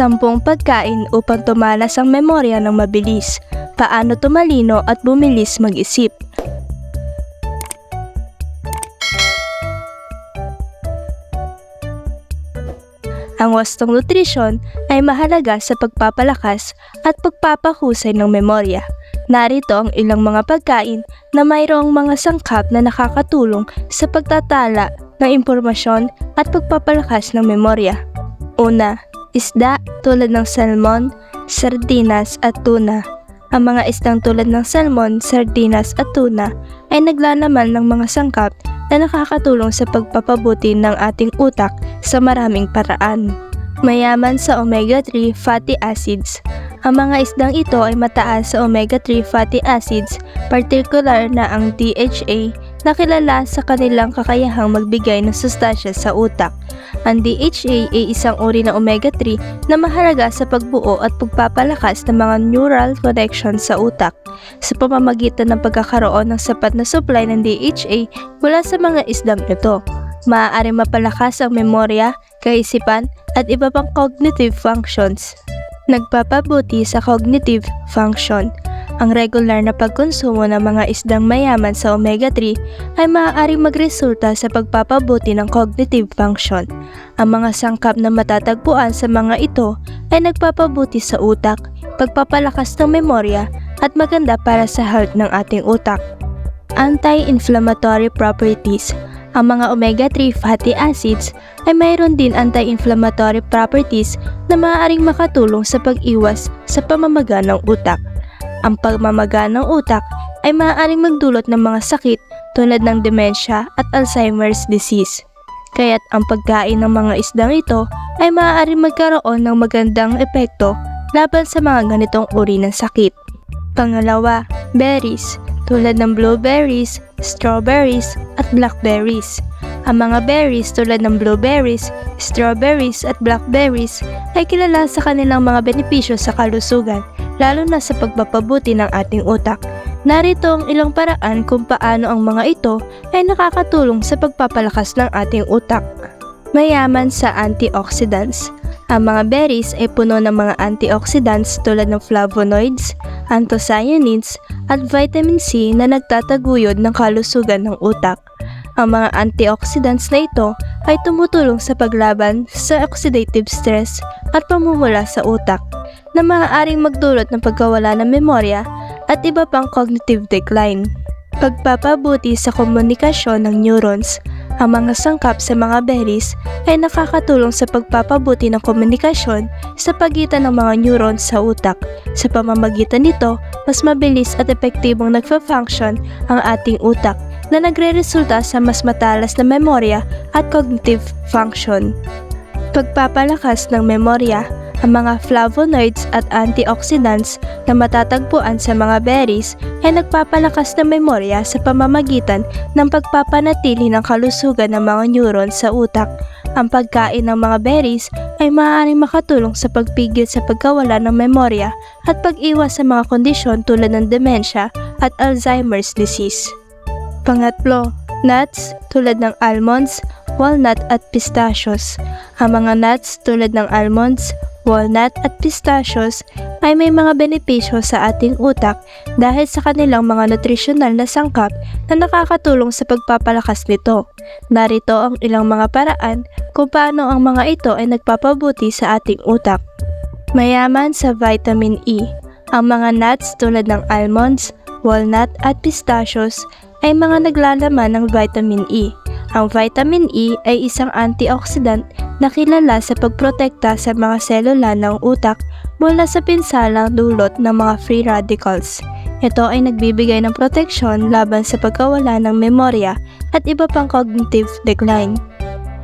Sampung pagkain upang tumalas ang memorya ng mabilis. Paano tumalino at bumilis mag-isip. Ang wastong nutrisyon ay mahalaga sa pagpapalakas at pagpapahusay ng memorya. Narito ang ilang mga pagkain na mayroong mga sangkap na nakakatulong sa pagtatala ng impormasyon at pagpapalakas ng memorya. Una, isda tulad ng salmon, sardinas at tuna. Ang mga isdang tulad ng salmon, sardinas at tuna ay naglalaman ng mga sangkap na nakakatulong sa pagpapabuti ng ating utak sa maraming paraan. Mayaman sa omega-3 fatty acids. Ang mga isdang ito ay mataas sa omega-3 fatty acids, partikular na ang DHA na kilala sa kanilang kakayahang magbigay ng sustansya sa utak. Ang DHA ay isang uri ng omega-3 na mahalaga sa pagbuo at pagpapalakas ng mga neural connections sa utak sa pamamagitan ng pagkakaroon ng sapat na supply ng DHA mula sa mga isdang ito. Maaari mapalakas ang memorya, kaisipan, at iba pang cognitive functions. Nagpapabuti sa cognitive function. Ang regular na pagkonsumo ng mga isdang mayaman sa omega-3 ay maaaring magresulta sa pagpapabuti ng cognitive function. Ang mga sangkap na matatagpuan sa mga ito ay nagpapabuti sa utak, pagpapalakas ng memorya, at maganda para sa health ng ating utak. Anti-inflammatory properties ang mga omega-3 fatty acids ay mayroon din anti-inflammatory properties na maaaring makatulong sa pag-iwas sa pamamaga ng utak. Ang pagmamaga ng utak ay maaaring magdulot ng mga sakit tulad ng dementia at Alzheimer's disease. Kaya't ang pagkain ng mga isdang ito ay maaaring magkaroon ng magandang epekto laban sa mga ganitong uri ng sakit. Pangalawa, berries tulad ng blueberries, strawberries, at blackberries. Ang mga berries tulad ng blueberries, strawberries, at blackberries ay kilala sa kanilang mga benepisyo sa kalusugan, lalo na sa pagpapabuti ng ating utak. Narito ang ilang paraan kung paano ang mga ito ay nakakatulong sa pagpapalakas ng ating utak. Mayaman sa antioxidants. Ang mga berries ay puno ng mga antioxidants tulad ng flavonoids, anthocyanins, at vitamin C na nagtataguyod ng kalusugan ng utak. Ang mga antioxidants na ito ay tumutulong sa paglaban sa oxidative stress at pamumula sa utak na maaaring magdulot ng pagkawala ng memorya at iba pang cognitive decline. Pagpapabuti sa komunikasyon ng neurons ang mga sangkap sa mga berries ay nakakatulong sa pagpapabuti ng komunikasyon sa pagitan ng mga neurons sa utak. Sa pamamagitan nito, mas mabilis at epektibong nagfa-function ang ating utak na nagre-resulta sa mas matalas na memorya at cognitive function. Pagpapalakas ng memorya ang mga flavonoids at antioxidants na matatagpuan sa mga berries ay nagpapalakas ng memorya sa pamamagitan ng pagpapanatili ng kalusugan ng mga neurons sa utak. Ang pagkain ng mga berries ay maaaring makatulong sa pagpigil sa pagkawala ng memorya at pag-iwas sa mga kondisyon tulad ng dementia at Alzheimer's disease. Pangatlo, nuts tulad ng almonds, walnut at pistachios. Ang mga nuts tulad ng almonds, walnut at pistachios ay may mga benepisyo sa ating utak dahil sa kanilang mga nutritional na sangkap na nakakatulong sa pagpapalakas nito. Narito ang ilang mga paraan kung paano ang mga ito ay nagpapabuti sa ating utak. Mayaman sa vitamin E. Ang mga nuts tulad ng almonds, walnut at pistachios ay mga naglalaman ng vitamin E. Ang vitamin E ay isang antioxidant na kilala sa pagprotekta sa mga selula ng utak mula sa pinsalang dulot ng mga free radicals. Ito ay nagbibigay ng proteksyon laban sa pagkawala ng memorya at iba pang cognitive decline.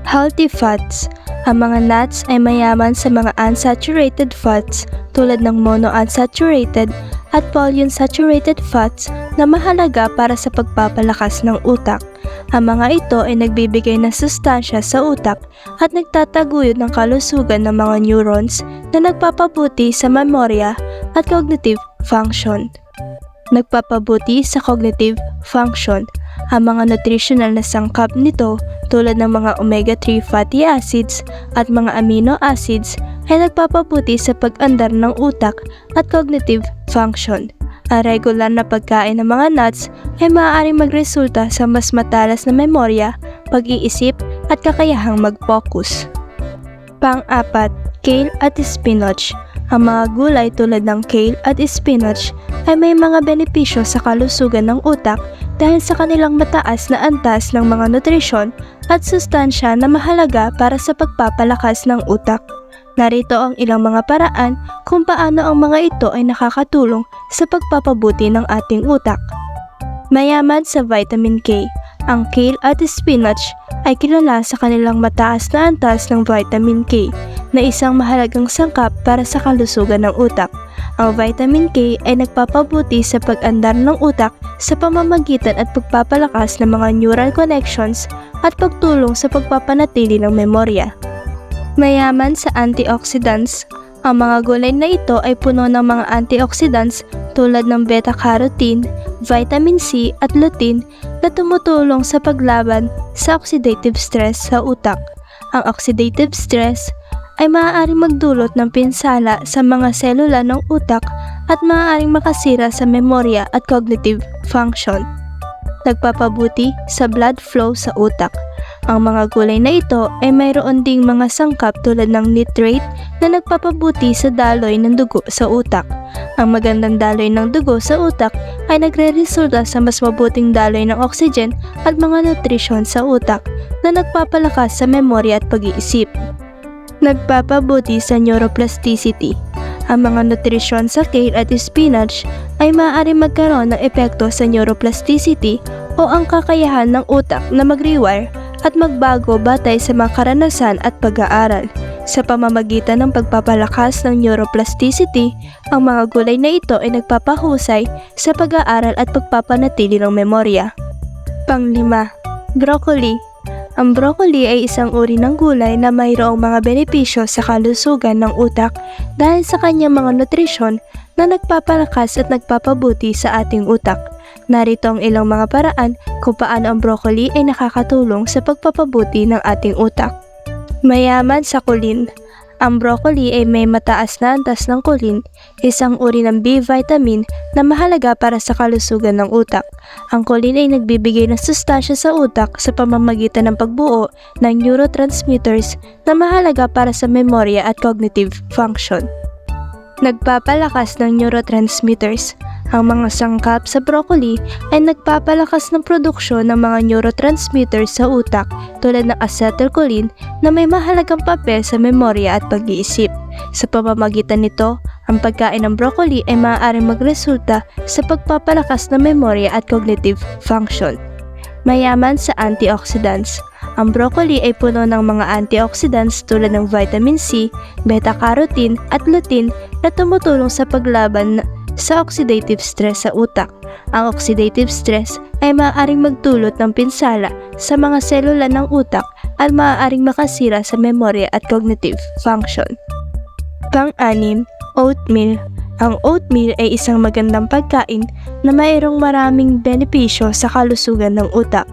Healthy fats Ang mga nuts ay mayaman sa mga unsaturated fats tulad ng monounsaturated at polyunsaturated fats na mahalaga para sa pagpapalakas ng utak. Ang mga ito ay nagbibigay ng sustansya sa utak at nagtataguyod ng kalusugan ng mga neurons na nagpapabuti sa memorya at cognitive function. Nagpapabuti sa cognitive function. Ang mga nutritional na sangkap nito tulad ng mga omega-3 fatty acids at mga amino acids ay nagpapabuti sa pag-andar ng utak at cognitive function. Ang regular na pagkain ng mga nuts ay maaaring magresulta sa mas matalas na memorya, pag-iisip at kakayahang mag-focus. Pang-apat, kale at spinach. Ang mga gulay tulad ng kale at spinach ay may mga benepisyo sa kalusugan ng utak dahil sa kanilang mataas na antas ng mga nutrisyon at sustansya na mahalaga para sa pagpapalakas ng utak. Narito ang ilang mga paraan kung paano ang mga ito ay nakakatulong sa pagpapabuti ng ating utak. Mayaman sa vitamin K, ang kale at spinach ay kilala sa kanilang mataas na antas ng vitamin K na isang mahalagang sangkap para sa kalusugan ng utak. Ang vitamin K ay nagpapabuti sa pag-andar ng utak sa pamamagitan at pagpapalakas ng mga neural connections at pagtulong sa pagpapanatili ng memorya. Mayaman sa antioxidants, ang mga gulay na ito ay puno ng mga antioxidants tulad ng beta-carotene, vitamin C at lutein na tumutulong sa paglaban sa oxidative stress sa utak. Ang oxidative stress ay maaaring magdulot ng pinsala sa mga selula ng utak at maaaring makasira sa memorya at cognitive function. Nagpapabuti sa blood flow sa utak. Ang mga gulay na ito ay mayroon ding mga sangkap tulad ng nitrate na nagpapabuti sa daloy ng dugo sa utak. Ang magandang daloy ng dugo sa utak ay nagre-resulta sa mas mabuting daloy ng oxygen at mga nutrisyon sa utak na nagpapalakas sa memorya at pag-iisip. Nagpapabuti sa neuroplasticity. Ang mga nutrisyon sa kale at spinach ay maaari magkaroon ng epekto sa neuroplasticity o ang kakayahan ng utak na mag-rewire at magbago batay sa mga karanasan at pag-aaral. Sa pamamagitan ng pagpapalakas ng neuroplasticity, ang mga gulay na ito ay nagpapahusay sa pag-aaral at pagpapanatili ng memorya. Panglima, broccoli. Ang broccoli ay isang uri ng gulay na mayroong mga benepisyo sa kalusugan ng utak dahil sa kanyang mga nutrisyon na nagpapalakas at nagpapabuti sa ating utak. Narito ang ilang mga paraan kung paano ang broccoli ay nakakatulong sa pagpapabuti ng ating utak. Mayaman sa kulin. Ang broccoli ay may mataas na antas ng kulin, isang uri ng B vitamin na mahalaga para sa kalusugan ng utak. Ang kulin ay nagbibigay ng sustansya sa utak sa pamamagitan ng pagbuo ng neurotransmitters na mahalaga para sa memorya at cognitive function. Nagpapalakas ng neurotransmitters. Ang mga sangkap sa broccoli ay nagpapalakas ng produksyon ng mga neurotransmitters sa utak tulad ng acetylcholine na may mahalagang papel sa memorya at pag-iisip. Sa pamamagitan nito, ang pagkain ng broccoli ay maaaring magresulta sa pagpapalakas ng memorya at cognitive function. Mayaman sa antioxidants. Ang broccoli ay puno ng mga antioxidants tulad ng vitamin C, beta-carotene at lutein na tumutulong sa paglaban sa oxidative stress sa utak. Ang oxidative stress ay maaaring magdulot ng pinsala sa mga selula ng utak at maaaring makasira sa memorya at cognitive function. Pang-anim, oatmeal. Ang oatmeal ay isang magandang pagkain na mayroong maraming benepisyo sa kalusugan ng utak.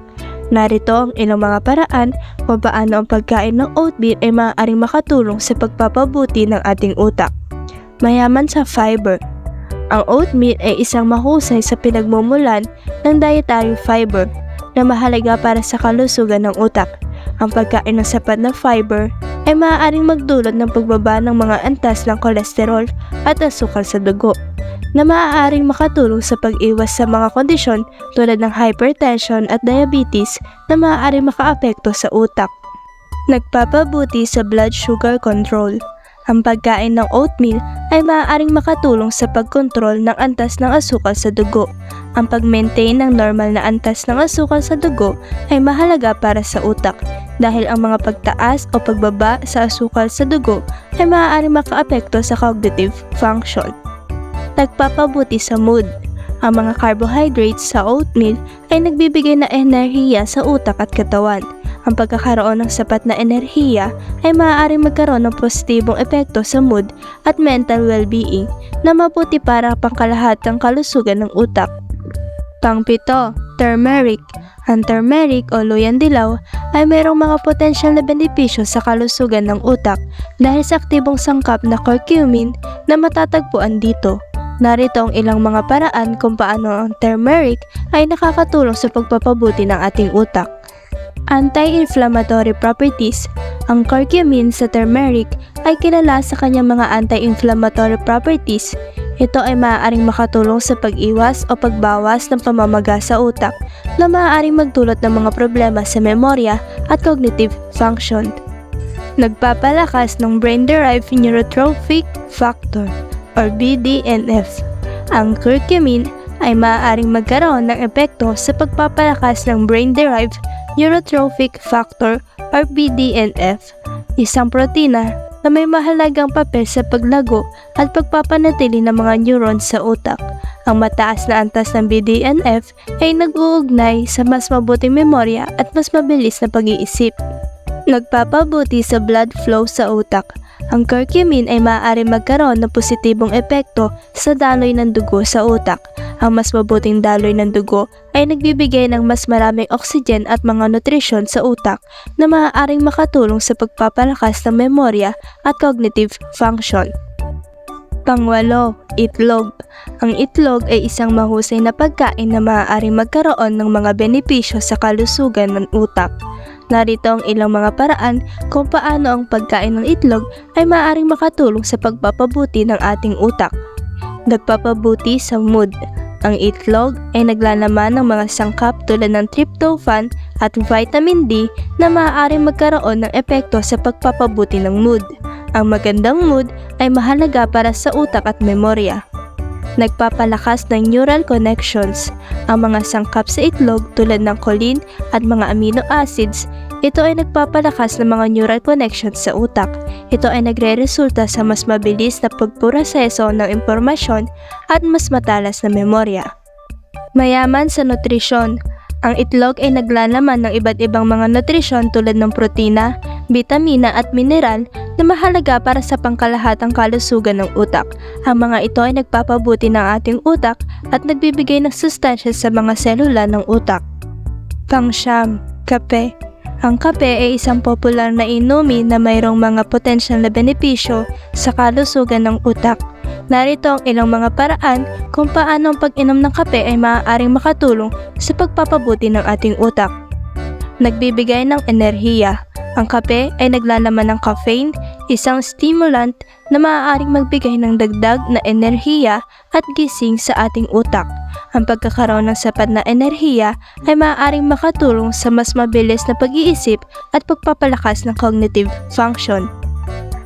Narito ang ilang mga paraan kung paano ang pagkain ng oatmeal ay maaaring makatulong sa pagpapabuti ng ating utak. Mayaman sa fiber. Ang oatmeal ay isang mahusay sa pinagmumulan ng dietary fiber na mahalaga para sa kalusugan ng utak. Ang pagkain ng sapat na fiber ay maaaring magdulot ng pagbaba ng mga antas ng kolesterol at asukal sa dugo na maaaring makatulong sa pag-iwas sa mga kondisyon tulad ng hypertension at diabetes na maaaring makaapekto sa utak. Nagpapabuti sa blood sugar control. Ang pagkain ng oatmeal ay maaaring makatulong sa pagkontrol ng antas ng asukal sa dugo. Ang pag-maintain ng normal na antas ng asukal sa dugo ay mahalaga para sa utak dahil ang mga pagtaas o pagbaba sa asukal sa dugo ay maaaring makaapekto sa cognitive function. Nagpapabuti sa mood. Ang mga carbohydrates sa oatmeal ay nagbibigay na enerhiya sa utak at katawan. Ang pagkakaroon ng sapat na enerhiya ay maaaring magkaroon ng positibong epekto sa mood at mental well-being na mabuti para pangkalahatang kalusugan ng utak. Pangpito, Turmeric Ang turmeric o luyang dilaw ay mayroong mga potensyal na benepisyo sa kalusugan ng utak dahil sa aktibong sangkap na curcumin na matatagpuan dito. Narito ang ilang mga paraan kung paano ang turmeric ay nakakatulong sa pagpapabuti ng ating utak. Anti-inflammatory properties Ang curcumin sa turmeric ay kilala sa kanyang mga anti-inflammatory properties. Ito ay maaaring makatulong sa pag-iwas o pagbawas ng pamamaga sa utak na maaaring magdulot ng mga problema sa memorya at cognitive function. Nagpapalakas ng brain-derived neurotrophic factor or BDNF. Ang curcumin ay maaaring magkaroon ng epekto sa pagpapalakas ng brain-derived neurotrophic factor or BDNF, isang protina na may mahalagang papel sa paglago at pagpapanatili ng mga neurons sa utak. Ang mataas na antas ng BDNF ay nag-uugnay sa mas mabuting memorya at mas mabilis na pag-iisip. Nagpapabuti sa blood flow sa utak. Ang curcumin ay maaari magkaroon ng positibong epekto sa daloy ng dugo sa utak. Ang mas mabuting daloy ng dugo ay nagbibigay ng mas maraming oxygen at mga nutrisyon sa utak na maaaring makatulong sa pagpapalakas ng memorya at cognitive function. Pangwalo, itlog. Ang itlog ay isang mahusay na pagkain na maaaring magkaroon ng mga benepisyo sa kalusugan ng utak. Narito ang ilang mga paraan kung paano ang pagkain ng itlog ay maaaring makatulong sa pagpapabuti ng ating utak. Nagpapabuti sa mood. Ang itlog ay naglalaman ng mga sangkap tulad ng tryptophan at vitamin D na maaaring magkaroon ng epekto sa pagpapabuti ng mood. Ang magandang mood ay mahalaga para sa utak at memorya. Nagpapalakas ng neural connections. Ang mga sangkap sa itlog tulad ng choline at mga amino acids, ito ay nagpapalakas ng mga neural connections sa utak. Ito ay nagre-resulta sa mas mabilis na pagproseso ng impormasyon at mas matalas na memorya. Mayaman sa nutrisyon. Ang itlog ay naglalaman ng iba't ibang mga nutrisyon tulad ng protina, bitamina at mineral na mahalaga para sa pangkalahatang kalusugan ng utak. Ang mga ito ay nagpapabuti ng ating utak at nagbibigay ng sustansya sa mga selula ng utak. Pangsyam, kape. Ang kape ay isang popular na inumin na mayroong mga potensyal na benepisyo sa kalusugan ng utak. Narito ang ilang mga paraan kung paano ang pag-inom ng kape ay maaaring makatulong sa pagpapabuti ng ating utak. Nagbibigay ng enerhiya. Ang kape ay naglalaman ng caffeine, isang stimulant na maaaring magbigay ng dagdag na enerhiya at gising sa ating utak. Ang pagkakaroon ng sapat na enerhiya ay maaaring makatulong sa mas mabilis na pag-iisip at pagpapalakas ng cognitive function.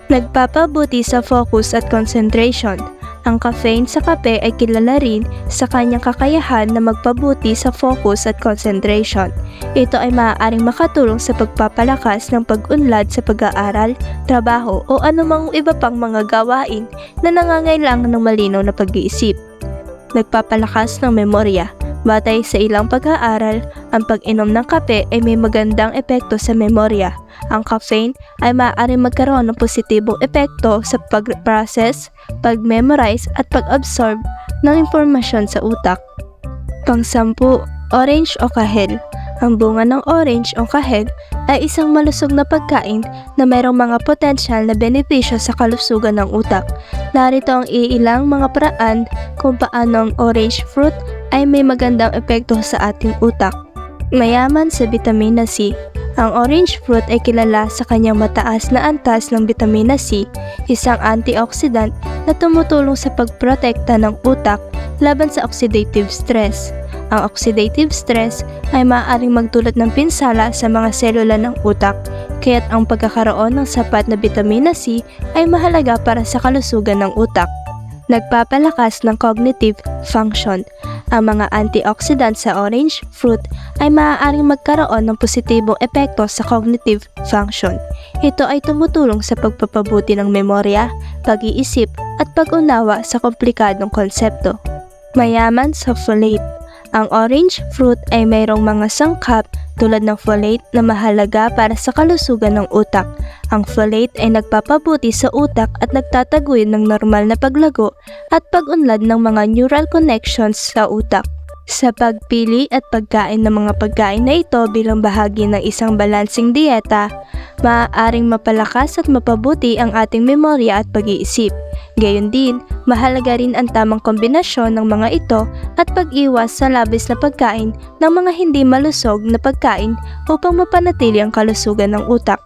Nagpapabuti sa focus at concentration. Ang caffeine sa kape ay kilala rin sa kanyang kakayahan na magpabuti sa focus at concentration. Ito ay maaaring makatulong sa pagpapalakas ng pag-unlad sa pag-aaral, trabaho o anumang iba pang mga gawain na nangangailangan ng malinaw na pag-iisip. Nagpapalakas ng memorya. Batay sa ilang pag-aaral, ang pag-inom ng kape ay may magandang epekto sa memorya. Ang caffeine ay maaaring magkaroon ng positibong epekto sa pag-process, pag-memorize at pag-absorb ng impormasyon sa utak. Pangsampu, orange o kahel. Ang bunga ng orange o kahel ay isang malusog na pagkain na mayroong mga potensyal na benepisyo sa kalusugan ng utak. Narito ang iilang mga paraan kung paano ang orange fruit ay may magandang epekto sa ating utak. Mayaman sa vitamina C. Ang orange fruit ay kilala sa kanyang mataas na antas ng vitamina C, isang antioxidant na tumutulong sa pagprotekta ng utak laban sa oxidative stress. Ang oxidative stress ay maaaring magdulot ng pinsala sa mga selula ng utak, kaya't ang pagkakaroon ng sapat na vitamina C ay mahalaga para sa kalusugan ng utak. Nagpapalakas ng cognitive function. Ang mga antioxidant sa orange fruit ay maaaring magkaroon ng positibong epekto sa cognitive function. Ito ay tumutulong sa pagpapabuti ng memorya, pag-iisip at pag-unawa sa komplikadong konsepto. Mayaman sa folate. Ang orange fruit ay mayroong mga sangkap tulad ng folate na mahalaga para sa kalusugan ng utak. Ang folate ay nagpapabuti sa utak at nagtataguyod ng normal na paglago at pag-unlad ng mga neural connections sa utak. Sa pagpili at pagkain ng mga pagkain na ito bilang bahagi ng isang balansing dieta, maaaring mapalakas at mapabuti ang ating memorya at pag-iisip. Gayon din, mahalaga rin ang tamang kombinasyon ng mga ito at pag-iwas sa labis na pagkain ng mga hindi malusog na pagkain upang mapanatili ang kalusugan ng utak.